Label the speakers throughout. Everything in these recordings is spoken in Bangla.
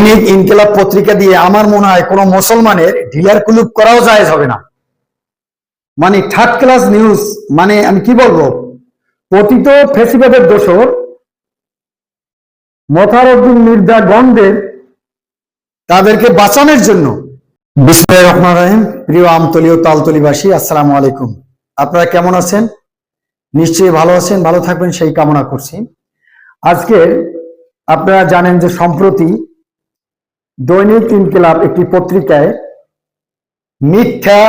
Speaker 1: দৈনিক ইনকিলাব পত্রিকা দিয়ে আমার মনে হয় কোনো মুসলমানের ঢিলার কুলুপ করাও যায় হবে না। মানে থার্ড ক্লাস নিউজ মানে আমি কি বলব? পতিত ফেসিবাদের দোষর মোতারুদ্দিন মির্জা গন্ধের তাদেরকে বাঁচানোর জন্য। বিসমুল্লাহির রহমান রহিম। প্রিয় আমতলি ও তালতলিবাসী, আসসালামু আলাইকুম। আপনারা কেমন আছেন? নিশ্চয়ই ভালো আছেন, ভালো থাকবেন, সেই কামনা করছি। আজকে আপনারা জানেন যে সম্প্রতি দৈনিক ইনকিলাব একটি পত্রিকায়, মিথ্যা,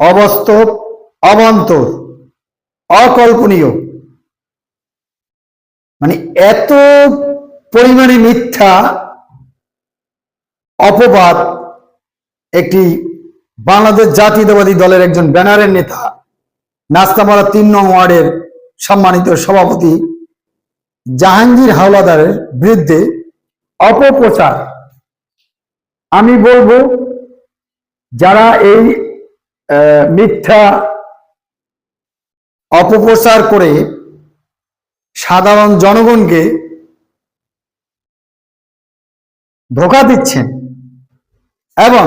Speaker 1: অবাস্তব, অবান্তর, অকল্পনীয়। মানে এত পরিমাণে মিথ্যা, অপবাদ একটি বাংলাদেশ জাতীয়তাবাদী দলের একজন ব্যানারের নেতা নাস্তামারা তিন নং ওয়ার্ডের সম্মানিত সভাপতি, জাহাঙ্গীর হাওলাদারের বিরুদ্ধে অপপ্রচার আমি বলব, যারা এই মিথ্যা অপপ্রচার করে সাধারণ জনগণকে ধোকা দিচ্ছেন এবং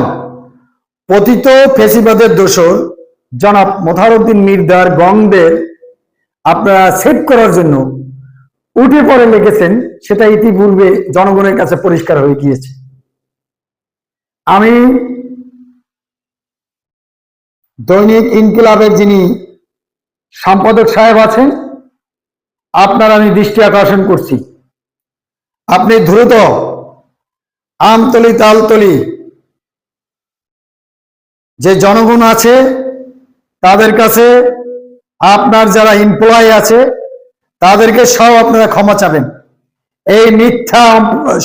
Speaker 1: পতিত ফেসিবাদের দোষর জনাব মোথারুদ্দিন মির্দার গংদের আপনারা সেভ করার জন্য উঠে পড়ে লিখেছেন সেটা ইতিপূর্বে জনগণের কাছে পরিষ্কার হয়ে গিয়েছে। আমি দৈনিক ইনকিলাবের যিনি সম্পাদক সাহেব আছেন, আপনার আমি দৃষ্টি আকর্ষণ করছি। আপনি দ্রুত আমতলি তালতলি যে জনগণ আছে, তাদের কাছে আপনার যারা এমপ্লয় আছে, তাদেরকে সব আপনারা ক্ষমা চাবেন। এই মিথ্যা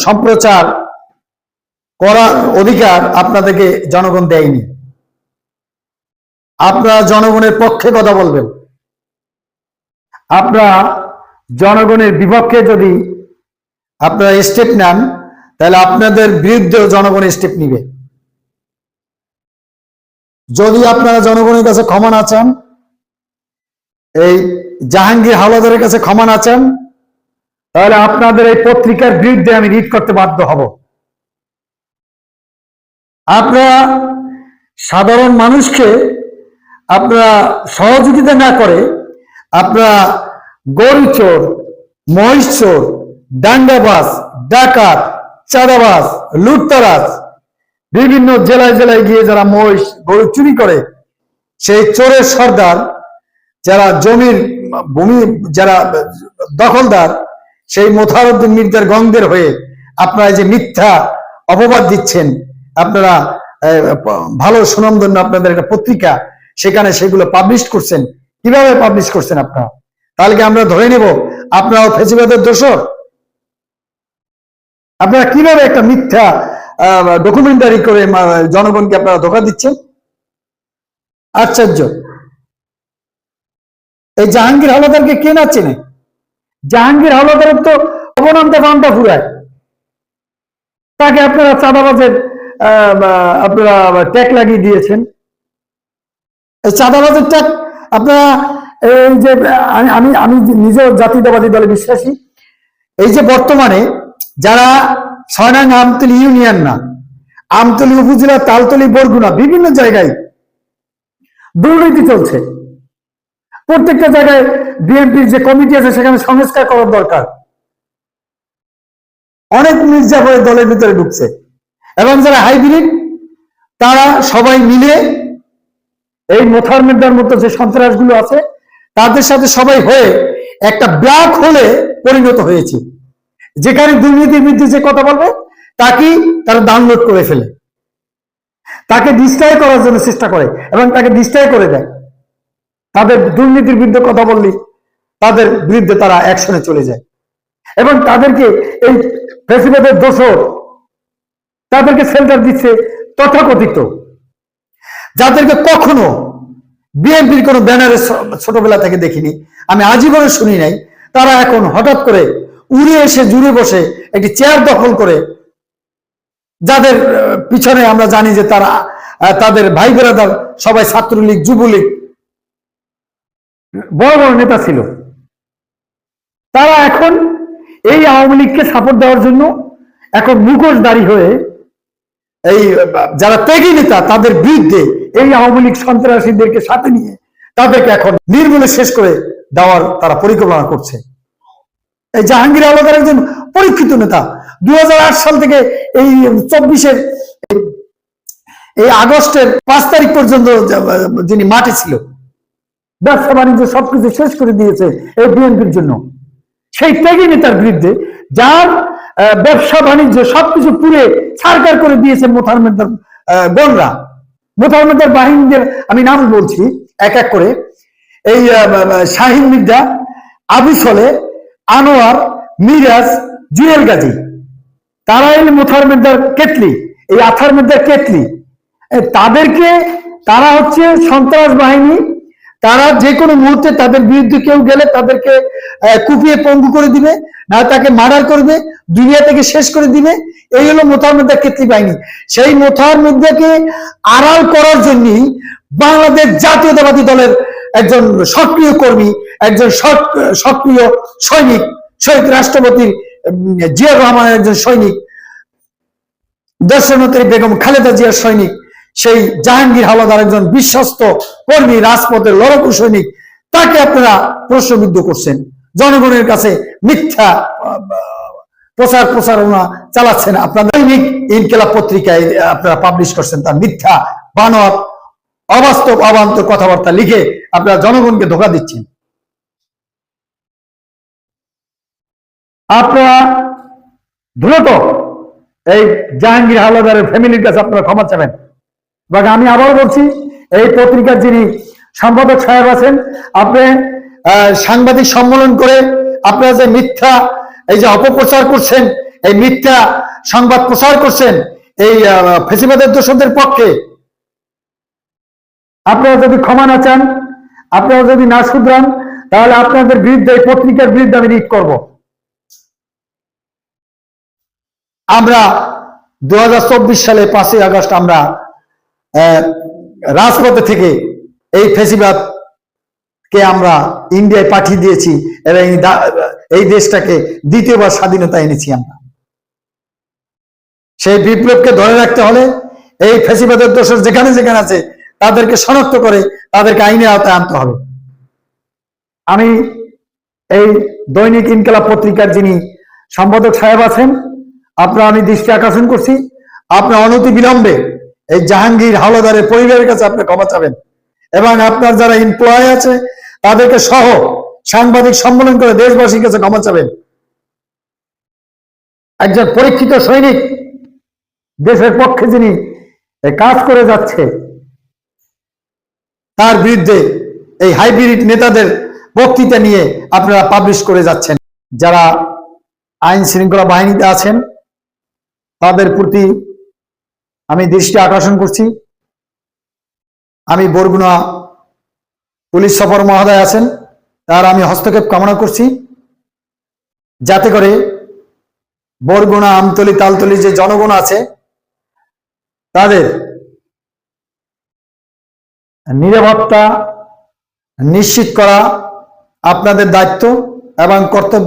Speaker 1: সম্প্রচার করার অধিকার আপনাদেরকে জনগণ দেয়নি। আপনারা জনগণের পক্ষে কথা বলবেন। আপনারা জনগণের বিপক্ষে যদি আপনারা স্টেপ নেন, তাহলে আপনাদের বিরুদ্ধেও জনগণ স্টেপ নিবে। যদি আপনারা জনগণের কাছে ক্ষমা না চান, এই জাহাঙ্গীর হাওলাদারের কাছে ক্ষমা না চান, তাহলে আপনাদের এই পত্রিকার বিরুদ্ধে আমি রিড করতে বাধ্য হব। আপনারা সাধারণ মানুষকে আপনারা সহযোগিতা না করে আপনারা গরু চোর, মহিষ চোর ডাঙ্গাবাজ ডাকাত চাঁদাবাস লুটতারাজ, বিভিন্ন জেলায় জেলায় গিয়ে যারা মহিষ, গরু চুরি করে, সেই চোরের সর্দার, যারা জমির ভূমি, যারা দখলদার, সেই মোথারুদ্দিন মির্জার গঙ্গের হয়ে আপনারা যে মিথ্যা অপবাদ দিচ্ছেন আপনারা ভালো সুনামধন্য আপনাদের একটা পত্রিকা, সেখানে সেগুলো পাবলিশ করছেন। কীভাবে পাবলিশ করছেন আপনারা? তাহলে কি আমরা ধরে নেব, আপনারাও ফেসিবাদের দোষর? আপনারা কীভাবে একটা মিথ্যা ডকুমেন্টারি করে জনগণকে আপনারা ধোকা দিচ্ছেন? আশ্চর্য। এই জাহাঙ্গীর হাওলাদারকে কে না চেনে? জাহাঙ্গীর হাওলাদারের তো অবনামটা ফান্ডা ফুরায়। তাকে আপনারা চাঁদাবাজের আপনারা ট্যাগ লাগিয়ে দিয়েছেন। চাঁদাবাজের ট্যাগ, আপনারা এই যে, আমি- আমি নিজেও জাতীয়তাবাদী দলে বিশ্বাসী। এই যে বর্তমানে যারা ছয়নাং আমতলি ইউনিয়ন না, আমতলি উপজেলা, তালতলি, বরগুনা, বিভিন্ন জায়গায় দুর্নীতি চলছে। প্রত্যেকটা জায়গায় বিএনপির যে কমিটি আছে, সেখানে সংস্কার করার দরকার। অনেক মির্জাফরের দলের ভিতরে ঢুকছে। এবং যারা হাইব্রিড, তারা সবাই মিলে এই মোথার মির্জার মতো যে সন্ত্রাসগুলো আছে, তাদের সাথে সবাই হয়ে একটা ব্ল্যাক হোলে পরিণত হয়েছে। যেখানে দুর্নীতির বিরুদ্ধে যে কথা বলবে, তাকেই তারা ডাউনলোড করে ফেলে। তাকে ডিস্ট্রয় করার জন্য চেষ্টা করে এবং তাকে ডিস্ট্রয় করে দেয়। তাদের দুর্নীতির বিরুদ্ধে কথা বললি তাদের বিরুদ্ধে তারা অ্যাকশনে চলে যায়। এবং তাদেরকে এই প্রেসিডেন্টের দোষর তাদেরকে সেন্টার দিচ্ছে তথাকথিত। যাদেরকে কখনো বিএনপির কোনো ব্যানারে ছোটবেলা থেকে দেখিনি, আমি আজীবনে শুনি নাই, তারা এখন হঠাৎ করে উড়ে এসে জুড়ে বসে একটি চেয়ার দখল করে, যাদের পিছনে আমরা জানি যে তারা তাদের ভাই বেরাদার সবাই ছাত্রলীগ, যুবলীগ, বড় বড় নেতা ছিল। তারা এখন এই আওয়ামী লীগকে সাপোর্ট দেওয়ার জন্য এখন মুখোশধারী হয়ে এই যারা ত্যাগী নেতা, তাদের বিরুদ্ধে এই আওয়ামী লীগ সন্ত্রাসীদেরকে সাথে নিয়ে তাদেরকে এখন নির্মূলে শেষ করে দেওয়ার তারা পরিকল্পনা করছে। এই জাহাঙ্গীর আলমের একজন পরীক্ষিত নেতা দুই হাজার আট সাল থেকে এই চব্বিশের এই আগস্টের পাঁচ তারিখ পর্যন্ত যিনি মাঠে ছিল, ব্যবসা বাণিজ্য সবকিছু শেষ করে দিয়েছে এই বিএনপির জন্য। সেই ত্যাগী নেতার বিরুদ্ধে যার ব্যবসা, বাণিজ্য সবকিছু পুড়ে ছাড়কার করে দিয়েছে মোথারমেদার গনরা মোথারমেদার বাহিনীদের আমি নাম বলছি, এক এক করে। এই শাহিন মির্জা, আবু সলে, আনোয়ার, মিরাজ, জুয়েল গাজী। তারা এই মোথারমেদার কেতলি এই আথারমেদার কেতলি তাদেরকে তারা হচ্ছে সন্ত্রাস বাহিনী তারা যে কোনো মুহূর্তে তাদের বিরুদ্ধে কেউ গেলে তাদেরকে কুপিয়ে পঙ্গু করে দিবে, না তাকে মার্ডার করবে, দুনিয়া থেকে শেষ করে দিবে। এই হলো মোথার মধ্যে কেতলি বাহিনী সেই মোথার মধ্যেকে আড়াল করার জন্যই বাংলাদেশ জাতীয়তাবাদী দলের একজন সক্রিয় কর্মী, একজন সক- সক্রিয় সৈনিক, শহীদ রাষ্ট্রপতির জিয়াউর রহমানের একজন সৈনিক দেশনেত্রী বেগম খালেদা জিয়ার সৈনিক সেই জাহাঙ্গীর হাওলাদার একজন বিশ্বস্ত কর্মী, রাজপথের লড়াকু সৈনিক, তাকে আপনারা প্রশ্নবিদ্ধ করছেন। জনগণের কাছে মিথ্যা প্রচার প্রচারণা চালাচ্ছেন আপনারা। দৈনিক ইনকেলাব পত্রিকায় আপনারা পাবলিশ করছেন তার মিথ্যা বানর, অবাস্তব, অবান্তর কথাবার্তা লিখে আপনারা জনগণকে ধোকা দিচ্ছেন। আপনারা দ্রুত এই জাহাঙ্গীর হাওলাদারের ফ্যামিলির কাছে আপনারা ক্ষমা চাবেন। আমি আবার বলছি, এই পত্রিকার যিনি সম্পাদক সাহেব আছেন, আপনি সাংবাদিক সম্মেলন করে আপনারা যে মিথ্যা, এই যে অপপ্রচার করছেন, এই মিথ্যা সংবাদ প্রচার করছেন, এই ফেসিবাদের দোষদের পক্ষে, আপনারা যদি ক্ষমা না চান, আপনারা যদি না শুধরান, তাহলে আপনাদের বিরুদ্ধে, এই পত্রিকার বিরুদ্ধে আমি রিট করব। আমরা দু হাজার চব্বিশ সালে পাঁচই আগস্ট আমরা রাজপথে থেকে এই ফেসিবাদ কে আমরা ইন্ডিয়ায় পাঠিয়ে দিয়েছি এবং এই দেশটাকে দ্বিতীয়বার স্বাধীনতা এনেছি আমরা। সেই বিপ্লবকে ধরে রাখতে হলে এই ফেসিবাদের দোষর যেখানে যেখানে আছে তাদেরকে শনাক্ত করে তাদেরকে আইনের আওতায় আনতে হবে। আমি এই দৈনিক ইনকালাব পত্রিকার যিনি সম্পাদক সাহেব আছেন, আপনার আমি দৃষ্টি আকর্ষণ করছি। আপনার অনতি বিলম্বে এই জাহাঙ্গীর হাওলাদারের পরিবারের কাছে আপনি ক্ষমা চাবেন। এবং আপনার যারা এমপ্লয় আছে, তাদেরকে সহ সাংবাদিক সম্মেলন করে দেশবাসীর কাছে ক্ষমা চাবেন। একজন পরীক্ষিত সৈনিক, দেশের পক্ষে যিনি কাজ করে যাচ্ছে, তার বিরুদ্ধে এই হাইব্রিড নেতাদের বক্তৃতা নিয়ে আপনারা পাবলিশ করে যাচ্ছেন। যারা আইন শৃঙ্খলা বাহিনীতে আছেন, তাদের প্রতি আমি দৃষ্টি আকর্ষণ করছি। আমি বরগুনা পুলিশ সফর মহোদয় আছেন, তার আমি হস্তক্ষেপ কামনা করছি। যাতে করে বরগুনা আমতলি তালতলি যে জনগণ আছে, তাদের নিরাপত্তা নিশ্চিত করা আপনাদের দায়িত্ব এবং কর্তব্য।